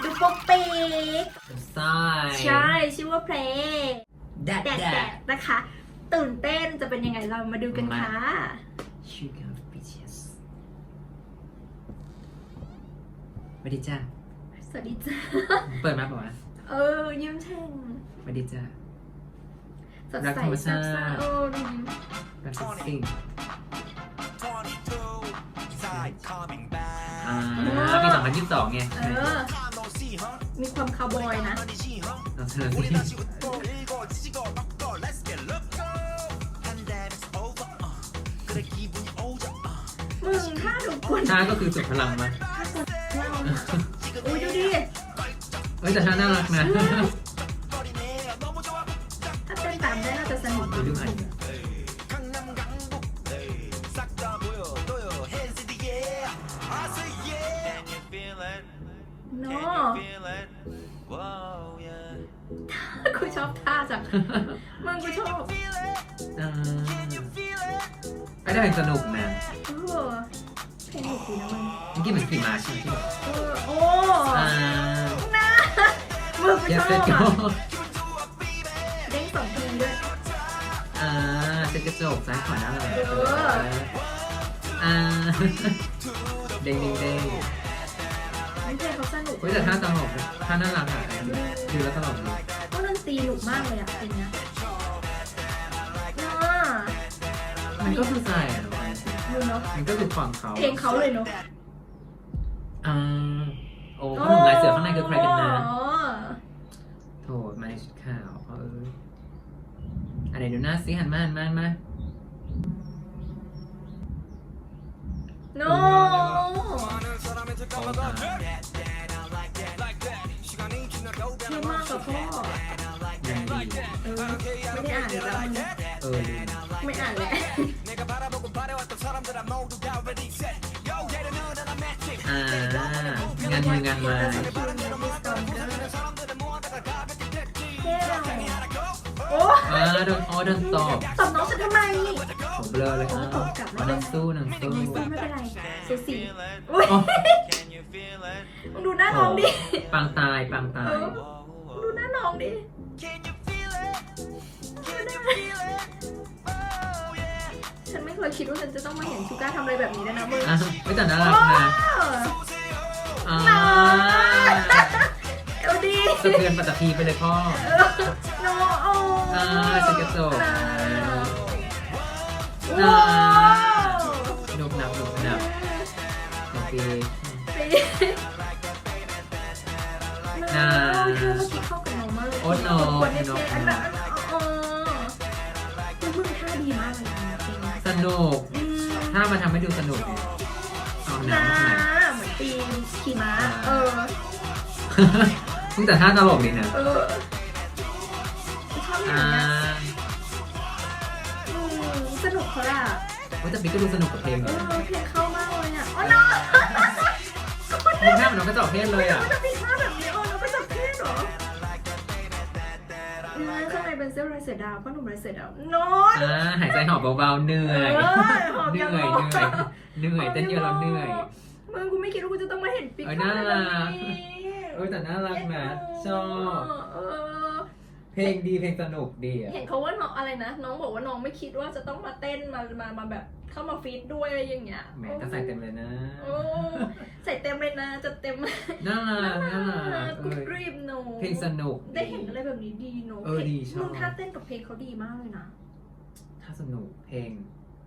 กใช่ใช่ชื่อว่าเพลงแดดแดดแดแดดดนะคะ ตื่นเต้นจะเป็นยังไงเรามาดูกันค่ะ Sugar Bitches สวัสดีจ้าสวัสดีจ้าเปิดมาบอกว่าเออยิ้มแฉ่งสวัสดีจ้าสดรักใสธรรมซัชาบติซ้อนเออดูยิ้มรักซิ่ง22 side coming back อ่าปี2022ไงเออ มีความคาวบอยนะ มึงถ้าถูกวนท่าก็คือสุดพลังมาถ้ากดว้าวอุ้ยดูดิเฮ้ยแต่ท่าน่ารักนะ ถ้าเป็นตามได้น่าจะสนุกดูดูอัน เนา Can ะ you feel it Whoa yeah กูชอบท่าจังมึงกูชอบ feel it อ่า feel it ก็ได้เป็นสนุกนะเออเพลงหนุกดีนะมึงเมื่อกี้เหมือนขี่ม้าใช่ไหมที่บอกเออโอ้อ่าน่ามึงกูเยชสอบเซ็ตโกอะเด้งสองทีด้วย อ่าเซ็ตกระจกซ้ายขวาหน้าหลังเออ อ่าเด้งเด้งเด้ง ไม่เพลงเขาสนุกเฮ้ยแต่ท่าตลกนะท่าน่ารักอะดูแล้วตลกดีก็ดนตรีหนุกมากเลยอะเพลงเนี้ยน่ามันก็คือใส่อะเนาะดูเนาะมันก็คือความเขาเพลงเขาเลยเนาะอ่าโอ้ขนมลายเสือข้างในคือใครกันนะอ๋อโถมาในชุดขาวเอออะไรดูหน้าสิหันมาหันมาหันมาโน เยอะมากกับพ่อยังดีเออไม่ได้อ่านแล้วเออดีไม่อ่านแล้วอ่างานมางานมาโอ้เออโดนอ๋โดนตอบตอบน้องฉันทำไม เบลอเลยอะอ๋อนังสู้นังสู้ไม่สู้ไม่เป็นไรสูสีอุ้ยอ๋อ Can you feel it มึงดูหน้าน้องดิปางตายปางตายมึงดูหน้าน้องดิ Can you feel it Can you feel it Oh yeah ฉันไม่เคยคิดว่าฉันจะต้องมาเห็นชูก้าทำอะไรแบบนี้เลยนะมึงอะไม่แต่น่ารักนะอ่าเอลดีสะเทือนปัตตภีไปเลยพ่อ โนโอ้อ่าฉันกระจก ว้าวนุบนับนุบนับโอเคน่าเธอเมื่อกี้เข้ากับน้องมากเลยโอ้โนคนเนี่ยโนอันนั้นอันนั้นเออคือมึงท่าดีมากเลยนะจริงสนุกอืมถ้ามันทำให้ดูสนุกเนี่ยเอาหนันะงมาเหมือนตีนขี่ม้า เออซึ่งแต่ท่าตลกดีนะเออชอบอย่างอ่าเงี้ยอืม สนุกเขาอะว่าแต่ปิ๊กก็ดูสนุกกับเพลงเอเลยอเพลงเข้ามากเลยอะอ๋อน้องเพลงหน้าเหมือนน้องกระจอกเทศเลยอะมันจะมีท่าแบบนี้อ๋อน้องก็จับเท่เหรออืมข้างในเป็นเสื้อลายเสือดาวพ่อหนุ่มลายเสือดาวโน้ต อ่าหายใจหอบเบาๆเหนื่อยเออหอบเหนื่ยัอยงเหนื่อยหอบเหนื่อยเต้นเยอะแล้วเหนื่อย มึงกูไม่คิดว่ากูจะต้องมาเห็นปิ๊กเออเข้าน่าในรัแบบกนี้เออแต่น่ารักนะชอบ เออ เพลงดีเพลงสนุกดีอะเห็นเขาว่าน้องอะไรนะ น้องบอกว่าน้องไม่คิดว่าจะต้องมาเต้นมามามาแบบเข้ามาฟีดด้วยอะไรอย่างเงี้ยแหมก็ใส่เต็มเลยนะโอ้ใส่เต็มเลยนะจะเต็มน่ารักน่ารักกุเอดอกรีบหนูเพลงสนุกได้เห็นอะไรแบบนี้ดีเนอะเออดีชอบมึงท่าเต้นกับเพลงเขาดีมากเลยนะถ้าสนุกเพลง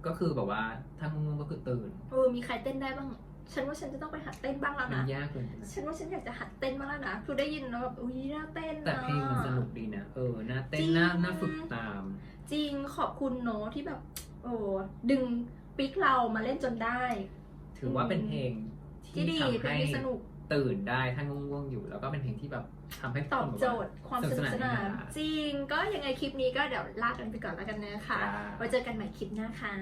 ก็คือแบบว่าถ้าง่วงๆก็คือตื่นเออมีใครเต้นได้บ้าง ฉันว่าฉันจะต้องไปหัดเต้นบ้างแล้วมันนะยากเกินไปฉันว่าฉันอยากจะหัดเต้นบ้างแล้วนะคือได้ยินแล้วแบบอุ้ยน่าเต้นนะแต่เพลงมันสนุกดีนะเออน่าเต้จรินงน่าน่าฝึกตาม จริงขอบคุณเนอะที่แบบ โอ้ดึงปิกเรามาเล่นจนได้ ถือว่าเป็นเพลงที่ที่ดีทำเป็นให้ที่สนุกตื่นได้ถ้าง่วงๆอยู่ แล้วก็เป็นเพลงที่แบบทำให้ตอบโจทย์ย์ความสนุกสนานจริงก็ยังไงคลิปนี้ก็เดี๋ยวลากันไปก่อนแล้วกันนะคะไว้เจอกันใหม่คลิปหน้าค่ะ